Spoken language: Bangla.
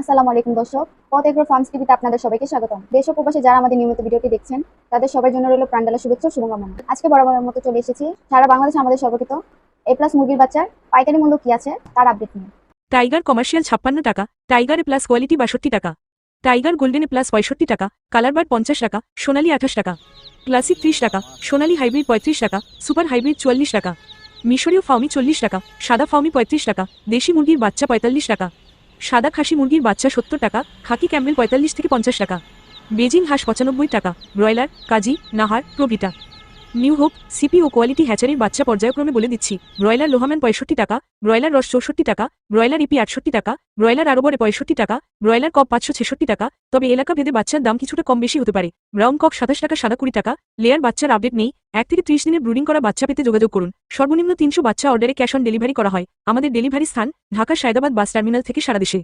আসসালামু আলাইকুম দর্শক, পথ এগ্রো ফার্মস টিভিতে আপনাদের সবাইকে স্বাগতম। দেশ ও প্রবাসে যারা আমাদের নিয়মিত ভিডিওটি দেখছেন, তাদের সবার জন্য রইল প্রাণডালা শুভেচ্ছা শুভকামনা। আজকে বরাবরের মতো চলে এসেছি সারা বাংলাদেশে আমাদের সর্বকৃত এ প্লাস মুরগির বাচ্চার পাইকারি মূল্য কি আছে তার আপডেট নিয়ে। টাইগার কমার্শিয়াল ছাপ্পান্ন টাকা টাইগার এ প্লাস কোয়ালিটি বাষট্টি টাকা টাইগার গোল্ডেন এ প্লাস পঁয়ষট্টি টাকা কালারবার্ড পঞ্চাশ টাকা সোনালী আঠাশ টাকা ক্লাসিক ত্রিশ টাকা সোনালী হাইব্রিড পঁয়ত্রিশ টাকা সুপার হাইব্রিড চুয়াল্লিশ টাকা মিশরীয় ফাউমি চল্লিশ টাকা সাদা ফাউমি পঁয়ত্রিশ টাকা দেশি মুরগির বাচ্চা পঁয়তাল্লিশ টাকা। সাদা খাসি মুরগির বাচ্চা সত্তর টাকা, খাকি ক্যাম্বেল পঁয়তাল্লিশ থেকে পঞ্চাশ টাকা। বেজিং হাঁস পঁচানব্বই টাকা, ব্রয়লার, কাজী, নাহার, প্রভৃতা। নিউ হোপ সিপি ও কোয়ালিটি হ্যাচারির বাচ্চা পর্যায়ক্রমে বলে দিচ্ছি। ব্রয়লার লোহাম্যান পঁয়ষট্টি টাকা, ব্রয়লার রস চৌষট্টি টাকা, ব্রয়লার ইপি আটষট্টি টাকা, ব্রয়লার আরবরে পঁয়ষট্টি টাকা, ব্রয়লার কপ পাঁচশো ছেষট্টি টাকা। তবে এলাকা ভেদে বাচ্চার দাম কিছুটা কম বেশি হতে পারে। ব্রাউন কক সাতাশ টাকা, সাদা কুড়ি টাকা। লেয়ার বাচ্চার আপডেট নেই। এক থেকে ত্রিশ দিনের ব্রুডিং করা বাচ্চা পেতে যোগাযোগ করুন। সর্বনিম্ন তিনশো বাচ্চা অর্ডারে ক্যাশ অন ডেলিভারি করা হয়। আমাদের ডেলিভারি স্থান, ঢাকা সায়দাবাদ বাস টার্মিনাল থেকে সারা দেশে।